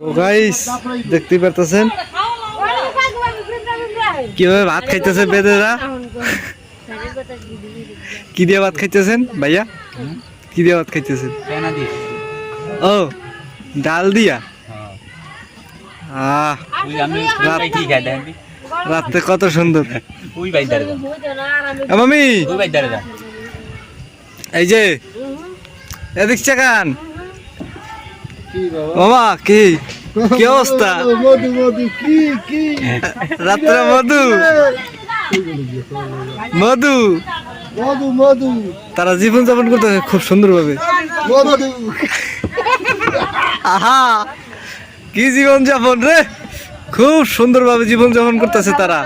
তো গাইস দেখতে পারতেছেন? কীভাবে ভাত খাইতেছে বেদেরা? কি দিয়ে ভাত খাইতেছেন ভাইয়া? কি দিয়ে ভাত খাইতেছেন? ও ডাল দিয়া? আহ ওই আমি ওই কি খাই দেন রাতে কত সুন্দর। মামি! এই যে এদিক চাকান। মামা কি কি অবস্থা মধু মধু কি কি রাত্রে মধু মধু মধু মধু তারা জীবন যাপন করতেছে খুব সুন্দর ভাবে মধু আহা কি জীবন যাপন রে খুব সুন্দর ভাবে জীবন যাপন করতেছে তারা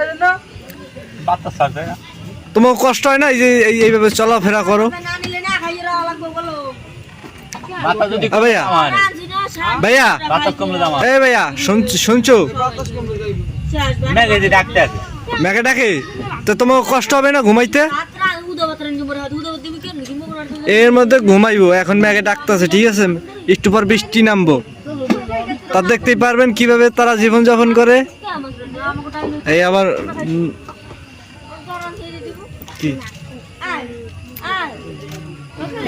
তোমার কষ্ট হয় না এই যে এই- এইভাবে চলাফেরা করো ভাইয়া। ভাইয়া এ ভাইয়া শুনছ- মেঘে ডাকে? তো তোমার কষ্ট হবে না ঘুমাইতে? এর মধ্যে ঘুমাইবো এখন মেঘে ডাকতেছে ঠিক আছে? একটু পর বৃষ্টি নামবো। তা দেখতেই পারবেন কীভাবে তারা জীবন যাপন করে। এই আবার কি?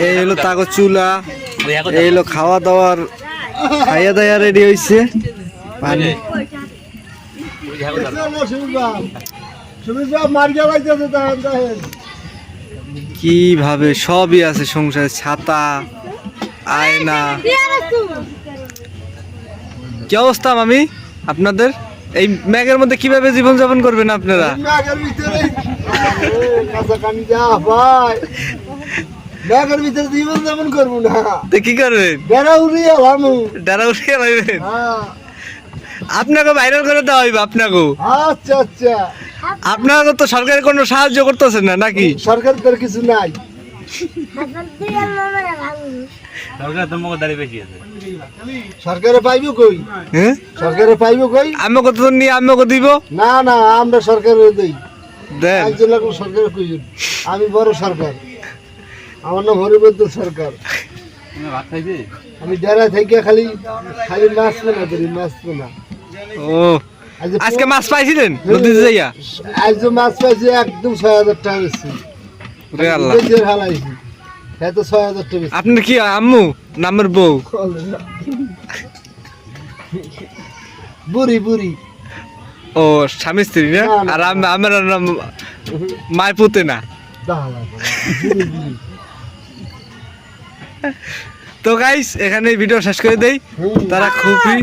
এই হলো তাগো চুলা এই হলো খাওয়া দাওয়ার খাইয়া দাইয়া রেডি হয়েছে পানি। কীভাবে? সবই আছে সংসারে, ছাতা, আয়না। কি অবস্থা মামি? আপনাদের? এই ম্যাগের মধ্যে কীভাবে জীবন যাপন করবেন আপনারা? ব্যাগের ভিতরে জীবন যেমন করব না। তো কি করবেন? বেড়া উড়িয়ে আলামু ডারা উঠিয়ে পাইবেন হ্যাঁ। আপনাকে ভাইরাল করে দেওয়া হইবে আপনাকে। আচ্ছা আচ্ছা। আপনাকে তো সরকারের কোনো সাহায্য করতেছে না নাকি? সরকার তোর কিছু নাই। সরকার তো দাঁড়িয়ে বেশি আছে। সরকারে পাইবো কই? হ্যাঁ? সরকারে পাইবো কই? আমি কত নিয়ে আমি কত দিব। না না আমরা সরকারে দেই। দেন। একজন লাগল সরকার কইজন আমি বড় সরকার। আমার নাম হরিবদ্ধ সরকার। আমি ডেরা থেকে খালি খালি মাছ না করি মাছ না ও আজ যে আজকে মাছ পাইছিলেন নদীতে যাইয়া? আজ মাছ পাইছি একদম ছয় হাজার টাকা বেশি। রে আল্লাহ। বেচে হালাইছি। এত ছয় হাজার টাকা বেশি। আপনার কি আম্মু নামের বউ? বুড়ি বুড়ি। ও স্বামী স্ত্রী না? আর আমার নাম মায় পুতে না? তো গাইস এখানে ভিডিও শেষ করে দেই। তারা খুবই